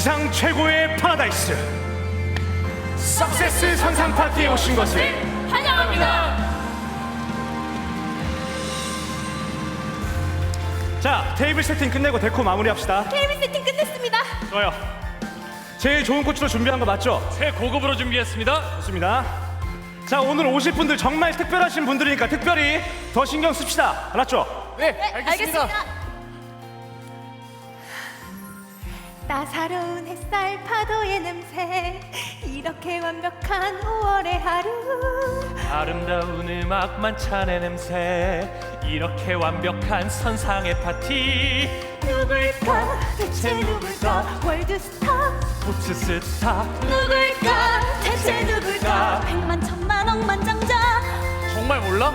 지상 최고의 파라다이스 석세스 선상 파티에 오신 것을 환영합니다. 자 테이블 세팅 끝내고 데코 마무리합시다 테이블 세팅 끝냈습니다. 좋아요 제일 좋은 코치로 준비한 거 맞죠? 최고급으로 준비했습니다. 좋습니다 자 오늘 오실 분들 정말 특별하신 분들이니까 특별히 더 신경 씁시다 알았죠? 네, 알겠습니다. 따사로운 햇살 파도의 냄새. 이렇게 완벽한 5월의 하루. 아름다운 음악만 차내 냄새. 이렇게 완벽한 선상의 파티. 누굴까? 대체 누굴까? 월드스타. 스포츠 스타. 누굴까? 대체 누굴까? 백만 천만 억만 장자. 정말 몰라?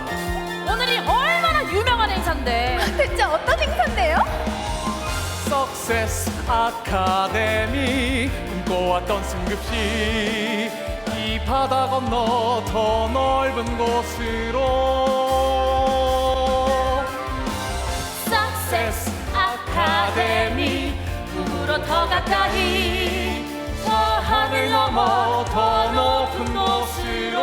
오늘이 얼마나 유명한 행사인데? 대체 어떤 행사인데요? 석세스 아카데미 꿈꿔왔던 승급시. 이 바다 건너 더 넓은 곳으로. Success 아카데미 꿈으로 더 가까이? 저 하늘 넘어 더 높은 곳으로.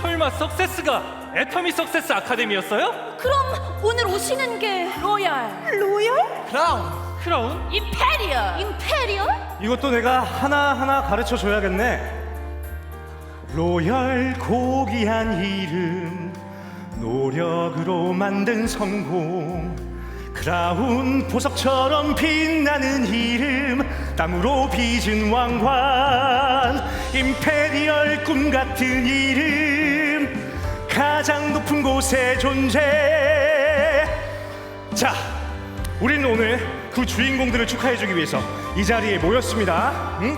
설마 석세스가 애터미 석세스 아카데미였어요? 그럼 오늘 오시는 게 로얄 로얄? 크라운 크라운? 임페리얼 임페리얼? 이것도 내가 하나하나 가르쳐 줘야겠네. 로열 고귀한 이름, 노력으로 만든 성공. 크라운 보석처럼 빛나는 이름, 땀으로 빚은 왕관. 임페리얼 꿈 같은 이름, 가장 높은 곳에 존재. 자, 우리는 오늘 그 주인공들을 축하해주기 위해서 이 자리에 모였습니다. 응?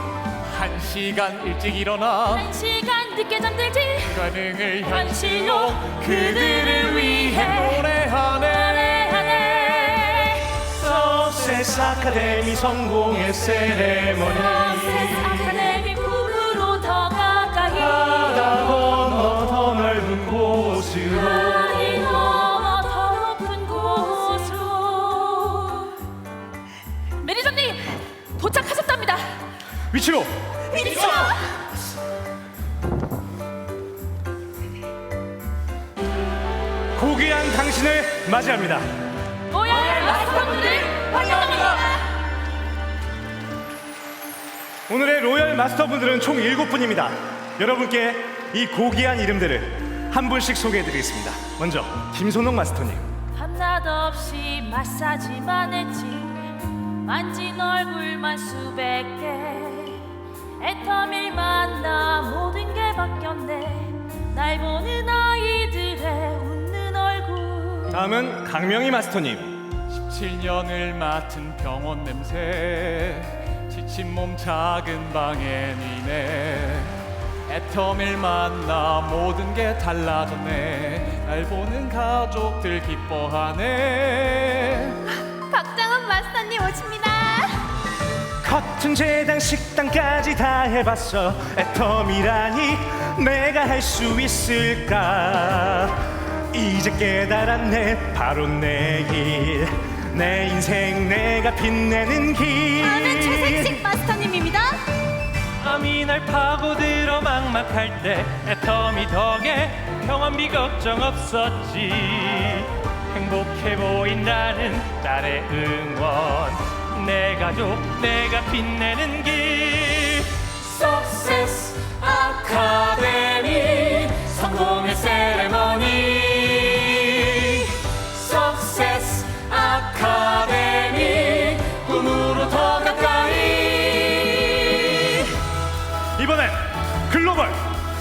한 시간 일찍 일어나. 한 시간 늦게 잠들지. 가능을 현실로 그들을 위해 노래하네. 노래하네. 서세스 아카데미 성공의 아카데미 위치로. 위치로. 고귀한 당신을 맞이합니다. 로얄 마스터분들 환영합니다. 오늘의 로열 마스터분들은 총 7분입니다. 여러분께 이 고귀한 이름들을 한 분씩 소개해드리겠습니다. 먼저 김선홍 마스터님. 밤낮 없이 마사지만 했지. 만진 얼굴만 수백 개 애터밀 만나 모든 게 바뀌었네. 날 보는 아이들의 웃는 얼굴. 다음은 강명희 마스터님. 17년을 맡은 병원 냄새 지친 몸 작은 방에 니네. 애터밀 만나 모든 게 달라졌네. 날 보는 가족들 기뻐하네. 박장훈 마스터님 오십니다 커튼 재단 식당까지 다 해봤어. 애텀이라니 내가 할 수 있을까? 이제 깨달았네 바로 내길내 인생 내가 빛내는 길. 저는 최생식 마스터님입니다. 암이 날 파고들어 막막할 때 애터미 덕에 병원비 걱정 없었지. 행복해 보인다는 딸의 응원 내 가족 내가 빛내는 길. Success 아카데미 성공의 세레머니. Success 아카데미 꿈으로 더 가까이. 이번엔 글로벌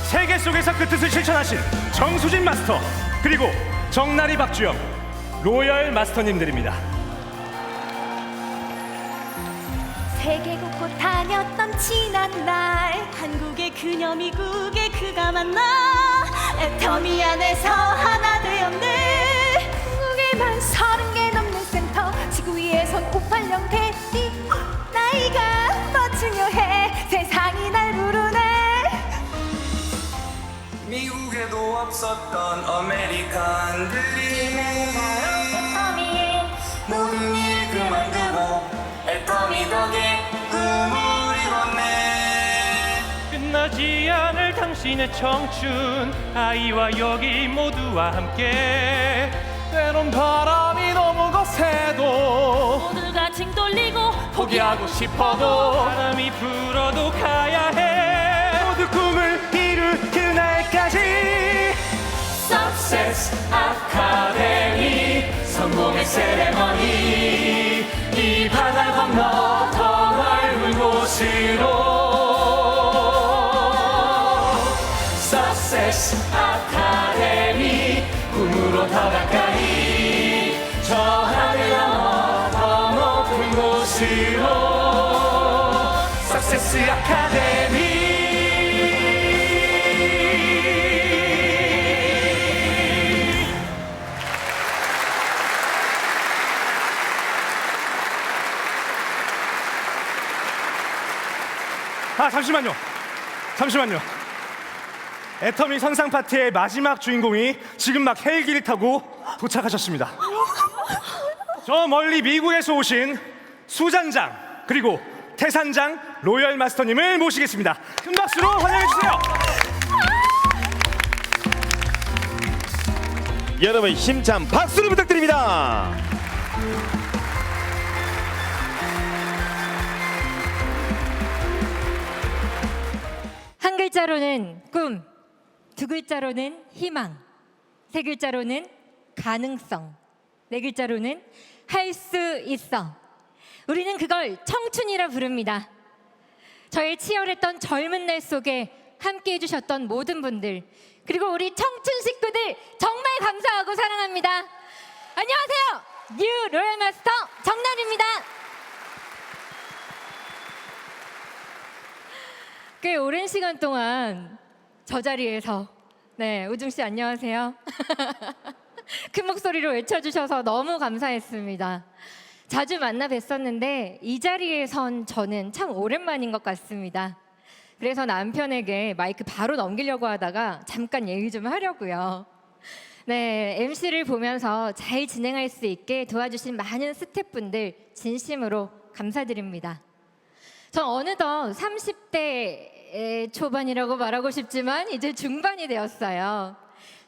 세계 속에서 그 뜻을 실천하신 정수진 마스터 그리고 정나리 박주영 로열 마스터님들입니다 세계 곳곳 다녔던 지난 날. 한국의 그녀 미국의 그가 만나 애터미 안에서 하나 되었네. 한국에만 서른 개 넘는 센터 지구 위에선 580 대디 나이가 더 중요해. 세상이 날 부르네. 미국에도 없었던 아메리칸 드림 모든 일 만들고 애터미 덕에 끝나지 않을 당신의 청춘 아이와 여기 모두와 함께. 때론 바람이 너무 거세도 모두가 징 돌리고 포기하고 싶어도 바람이 불어도 가야 해. 모두 꿈을 이룰 그날까지. Success 아카데미 성공의 세레머니. 이 바다 건너 더 넓은 곳으로 Success 아카데미 꿈으로 더 가까이. 저 하늘 넘어 더 높은 곳으로. Success 아카데미 아 잠시만요. 잠시만요 애터미 선상 파티의 마지막 주인공이 지금 막 헬기를 타고 도착하셨습니다. 저 멀리 미국에서 오신 수잔장 그리고 태산장 로열 마스터님을 모시겠습니다. 큰 박수로 환영해 주세요. 여러분 힘찬 박수를 부탁드립니다. 한 글자로는 꿈, 두 글자로는 희망, 세 글자로는 가능성, 네 글자로는 할 수 있어. 우리는 그걸 청춘이라 부릅니다. 저의 치열했던 젊은 날 속에 함께 해주셨던 모든 분들, 그리고 우리 청춘 식구들 정말 감사하고 사랑합니다. 안녕하세요. 뉴 로얄 마스터 정란입니다. 꽤 오랜 시간 동안 저 자리에서 네 우중 씨 안녕하세요. 큰 목소리로 외쳐주셔서 너무 감사했습니다. 자주 만나 뵀었는데 이 자리에 선 저는 참 오랜만인 것 같습니다. 그래서 남편에게 마이크 바로 넘기려고 하다가 잠깐 얘기 좀 하려고요. 네, MC를 보면서 잘 진행할 수 있게 도와주신 많은 스태프분들 진심으로 감사드립니다. 전 어느덧 30대 초반이라고 말하고 싶지만 이제 중반이 되었어요.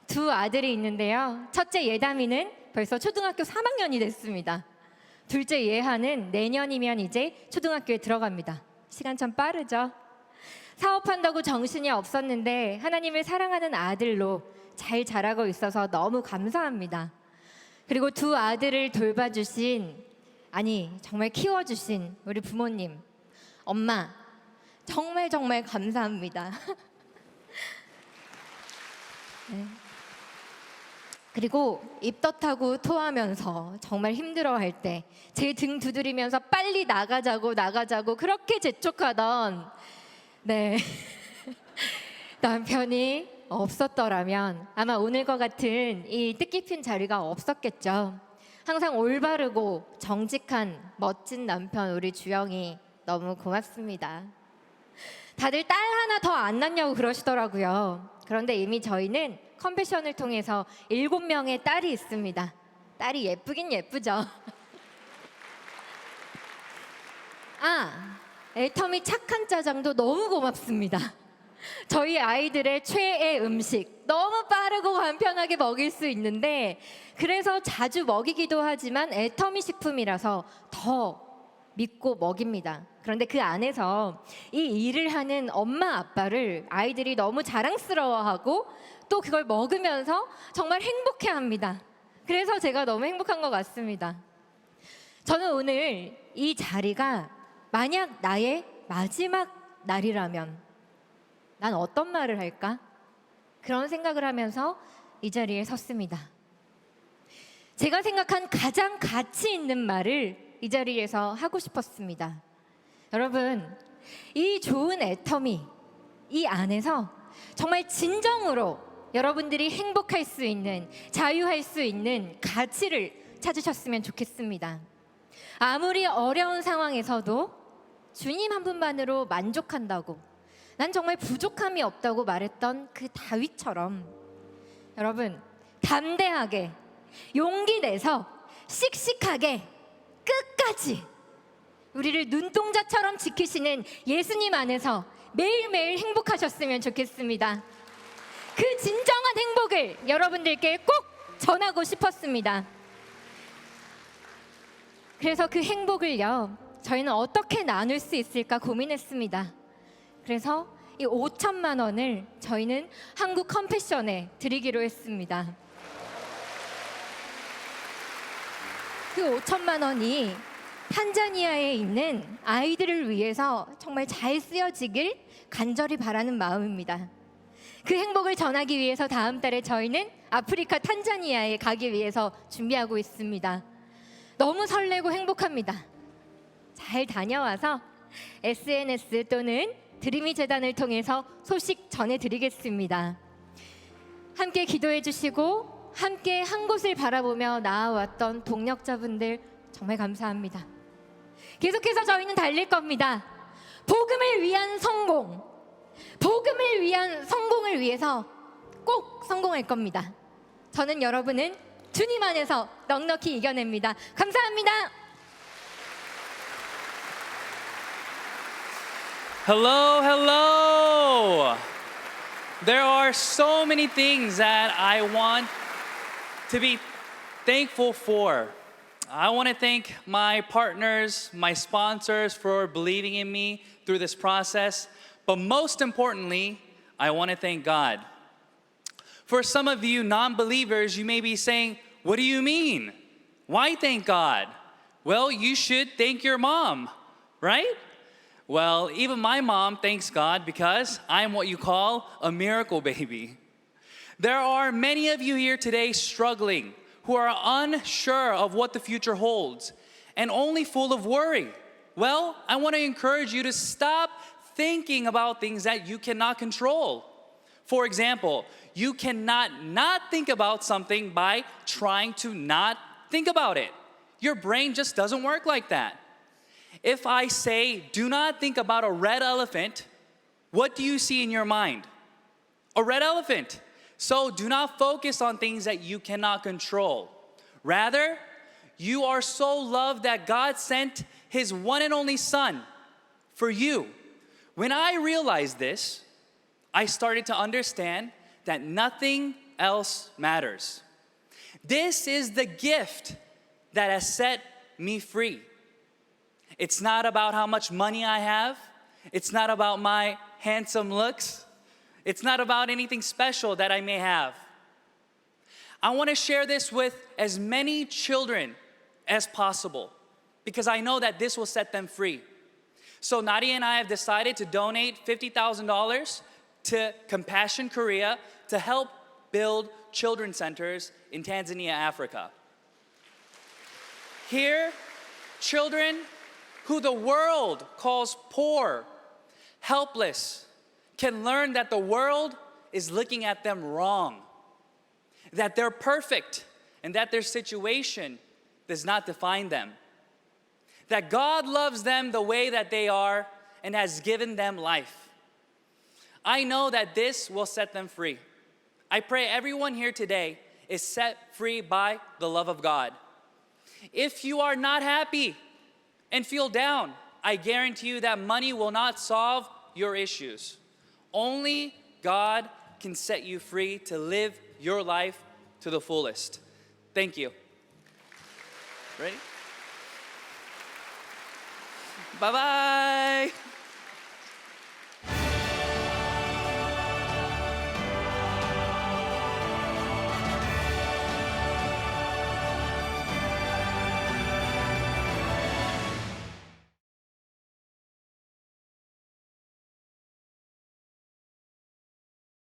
두 아들이 있는데요. 첫째 예담이는 벌써 초등학교 3학년이 됐습니다. 둘째 예하는 내년이면 이제 초등학교에 들어갑니다. 시간 참 빠르죠? 사업한다고 정신이 없었는데 하나님을 사랑하는 아들로 잘 자라고 있어서 너무 감사합니다. 그리고 두 아들을 돌봐주신 아니 정말 키워주신 우리 부모님 엄마 정말 정말 감사합니다. 네. 그리고 입덧하고 토하면서 정말 힘들어할 때 제 등 두드리면서 빨리 나가자고 나가자고 그렇게 재촉하던 네 남편이 없었더라면 아마 오늘과 같은 이 뜻깊은 자리가 없었겠죠. 항상 올바르고 정직한 멋진 남편 우리 주영이 너무 고맙습니다. 다들 딸 하나 더 안 낳냐고 그러시더라고요. 그런데 이미 저희는 컴패션을 통해서 일곱 명의 딸이 있습니다. 딸이 예쁘긴 예쁘죠. 아, 애터미 착한 짜장도 너무 고맙습니다. 저희 아이들의 최애 음식 너무 빠르고 간편하게 먹일 수 있는데 그래서 자주 먹이기도 하지만 애터미 식품이라서 더 믿고 먹입니다. 그런데 그 안에서 이 일을 하는 엄마 아빠를 아이들이 너무 자랑스러워하고 또 그걸 먹으면서 정말 행복해 합니다. 그래서 제가 너무 행복한 것 같습니다. 저는 오늘 이 자리가 만약 나의 마지막 날이라면 난 어떤 말을 할까? 그런 생각을 하면서 이 자리에 섰습니다. 제가 생각한 가장 가치 있는 말을 이 자리에서 하고 싶었습니다. 여러분, 이 좋은 애터미, 이 안에서 정말 진정으로 여러분들이 행복할 수 있는, 자유할 수 있는 가치를 찾으셨으면 좋겠습니다. 아무리 어려운 상황에서도 주님 한 분만으로 만족한다고, 난 정말 부족함이 없다고 말했던 그 다윗처럼 여러분, 담대하게, 용기 내서 씩씩하게 끝까지 우리를 눈동자처럼 지키시는 예수님 안에서 매일매일 행복하셨으면 좋겠습니다. 그 진정한 행복을 여러분들께 꼭 전하고 싶었습니다. 그래서 그 행복을요, 저희는 어떻게 나눌 수 있을까 고민했습니다. 그래서 이 5천만 원을 저희는 한국 컴패션에 드리기로 했습니다. 그 5천만 원이 탄자니아에 있는 아이들을 위해서 정말 잘 쓰여지길 간절히 바라는 마음입니다. 그 행복을 전하기 위해서 다음 달에 저희는 아프리카 탄자니아에 가기 위해서 준비하고 있습니다. 너무 설레고 행복합니다. 잘 다녀와서 SNS 또는 드림이 재단을 통해서 소식 전해드리겠습니다. 함께 기도해 주시고 함께 한 곳을 바라보며 나아왔던 동력자분들 정말 감사합니다. 계속해서 저희는 달릴 겁니다. 복음을 위한 성공, 복음을 위한 성공을 위해서 꼭 성공할 겁니다. 저는 여러분은 주님 안에서 넉넉히 이겨냅니다. 감사합니다. Hello, hello. There are so many things that I want to be thankful for. I want to thank my partners, my sponsors for believing in me through this process. But most importantly, I want to thank God. For some of you non believers, you may be saying, What do you mean? Why thank God? Well, you should thank your mom, right? Well, even my mom thanks God because I'm what you call a miracle baby. There are many of you here today struggling who are unsure of what the future holds and only full of worry. Well, I want to encourage you to stop thinking about things that you cannot control. For example, you cannot not think about something by trying to not think about it. Your brain just doesn't work like that. If I say, do not think about a red elephant, what do you see in your mind? A red elephant. So do not focus on things that you cannot control. Rather, you are so loved that God sent his one and only Son for you. When I realized this, I started to understand that nothing else matters. This is the gift that has set me free. It's not about how much money I have. It's not about my handsome looks. It's not about anything special that I may have. I want to share this with as many children as possible because I know that this will set them free. So, Nadia and I have decided to donate $50,000 to Compassion Korea to help build children's centers in Tanzania, Africa. Here, children who the world calls poor, helpless, can learn that the world is looking at them wrong, that they're perfect, and that their situation does not define them, that God loves them the way that they are and has given them life. I know that this will set them free. I pray everyone here today is set free by the love of God. If you are not happy and feel down, I guarantee you that money will not solve your issues. Only God can set you free to live your life to the fullest. Thank you. Ready? Bye bye.